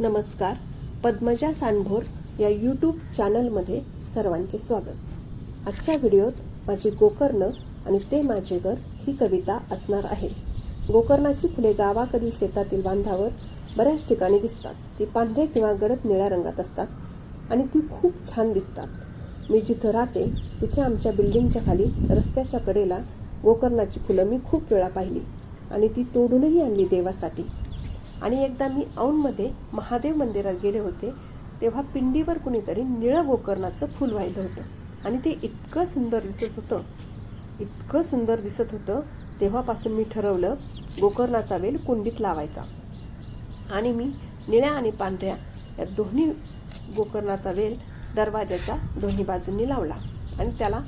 नमस्कार पद्मजा सांडभोर या यूट्यूब चॅनलमध्ये सर्वांचे स्वागत. आजच्या व्हिडिओत माझी गोकर्ण आणि ते माझे घर ही कविता असणार आहे. गोकर्णाची फुले गावाकडील शेतातील बांधावर बऱ्याच ठिकाणी दिसतात. ती पांढऱ्या किंवा गडद निळ्या रंगात असतात आणि ती खूप छान दिसतात. मी जिथं राहते तिथे आमच्या बिल्डिंगच्या खाली रस्त्याच्या कडेला गोकर्णाची फुलं मी खूप वेळा पाहिली आणि ती तोडूनही आणली देवासाठी. आणि एकदा मी औंधमध्ये महादेव मंदिरात गेले होते तेव्हा पिंडीवर कुणीतरी निळं गोकर्णाचं फूल वाहिलं होतं. आणि ते इतकं सुंदर दिसत होतं इतकं सुंदर दिसत होतं तेव्हापासून मी ठरवलं गोकर्णाचा वेल कुंडीत लावायचा. आणि मी निळ्या आणि पांढऱ्या या दोन्ही गोकर्णाचा वेल दरवाजाच्या दोन्ही बाजूंनी लावला आणि त्याला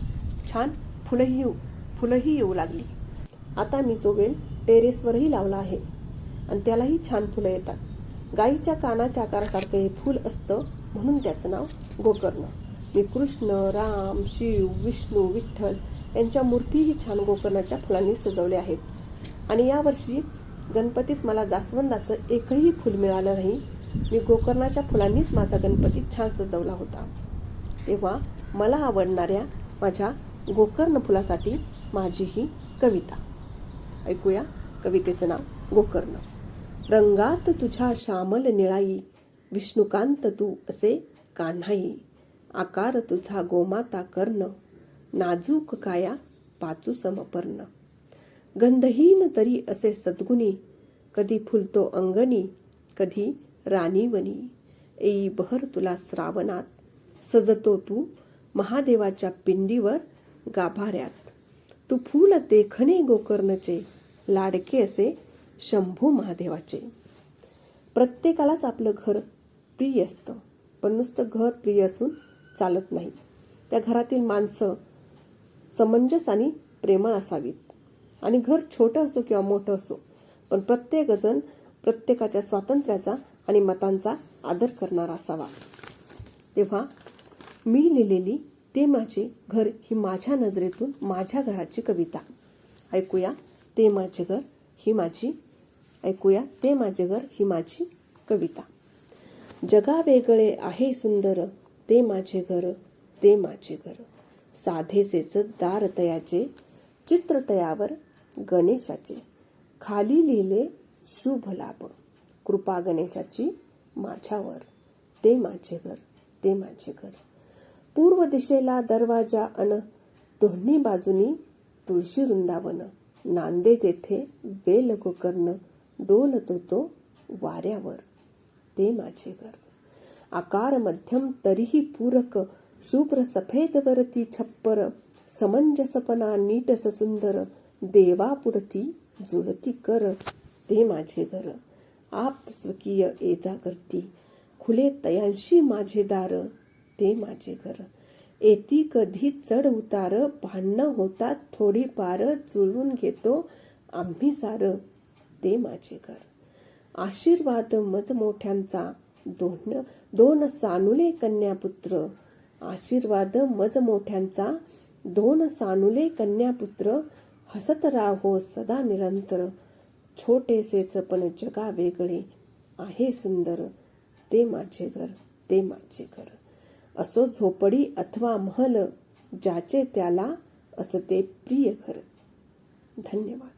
छान फुलंही येऊ फुलंही येऊ लागली. आता मी तो वेल टेरेसवरही लावला आहे. आणि त्यालाही छान फुलं येतात. गाईच्या कानाच्या आकारासारखं हे फूल असतं म्हणून त्याचं नाव गोकर्ण. मी कृष्ण राम शिव विष्णू विठ्ठल यांच्या मूर्तीही छान गोकर्णाच्या फुलांनी सजवल्या आहेत. आणि यावर्षी गणपतीत मला जास्वंदाचं एकही फूल मिळालं नाही. मी गोकर्णाच्या फुलांनीच माझा गणपती छान सजवला होता. तेव्हा मला आवडणाऱ्या माझ्या गोकर्ण फुलासाठी माझी ही कविता. ऐकूया कवितेचं नाव गोकर्ण. रंगात तुझ्या श्यामल निळाई विष्णुकांत तू असे कान्हाई. आकार तुझा गोमाता कर्ण नाजूक काया पाचू समपर्ण. गंधहीन तरी असे सद्गुणी कधी फुलतो अंगणी कधी राणीवनी. एई बहर तुला श्रावणात सजतो तू महादेवाच्या पिंडीवर गाभाऱ्यात. तू फूल देखणे गोकर्णचे लाडके असे शंभू महादेवाचे. प्रत्येकालाच आपलं घर प्रिय असतं पण नुसतं घर प्रिय असून चालत नाही. त्या घरातील माणसं समंजस आणि प्रेमळ असावीत. आणि घर छोटं असो किंवा मोठं असो पण प्रत्येकजण प्रत्येकाच्या स्वातंत्र्याचा आणि मतांचा आदर करणारा असावा. तेव्हा मी लिहिलेली ते माझे घर ही माझ्या नजरेतून माझ्या घराची कविता. ऐकूया ते माझे घर ही माझी ऐकूया. ते माझे घर ही माझी कविता. जगा वेगळे आहे सुंदर ते माझे घर ते माझे घर. साधेसेच दार तयाचे चित्र तयावर गणेशाचे. खाली लिहिले शुभ लाभ. कृपा गणेशाची माझ्यावर. ते माझे घर ते माझे घर. पूर्व दिशेला दरवाजा अन दोन्ही बाजूनी तुळशी वृंदावन. नांदे तेथे वेल गोकर्ण. डोलतो तो वाऱ्यावर. ते माझे घर. आकार मध्यम तरीही पूरक शुभ्र सफेद वरती छप्पर समंजसपणा नीटस सुंदर देवा पुढती जुळती कर ते माझे घर. आप्त स्वकीय एजा करती खुले तयांशी माझे दार ते माझे घर. येती कधी चढ उतार भांडणं होतात थोडी पार जुळवून घेतो आम्ही सारं. ते माझे घर. आशीर्वाद मज मोठ्यांचा दोन दोन सानुले कन्यापुत्र. आशीर्वाद मज मोठ्यांचा दोन सानुले कन्यापुत्र. हसत राहो सदा निरंतर. छोटेसेच पण जगा वेगळे आहे सुंदर. ते माझे घर ते माझे घर. असो झोपडी अथवा महल ज्याचे त्याला असं ते प्रिय घर. धन्यवाद.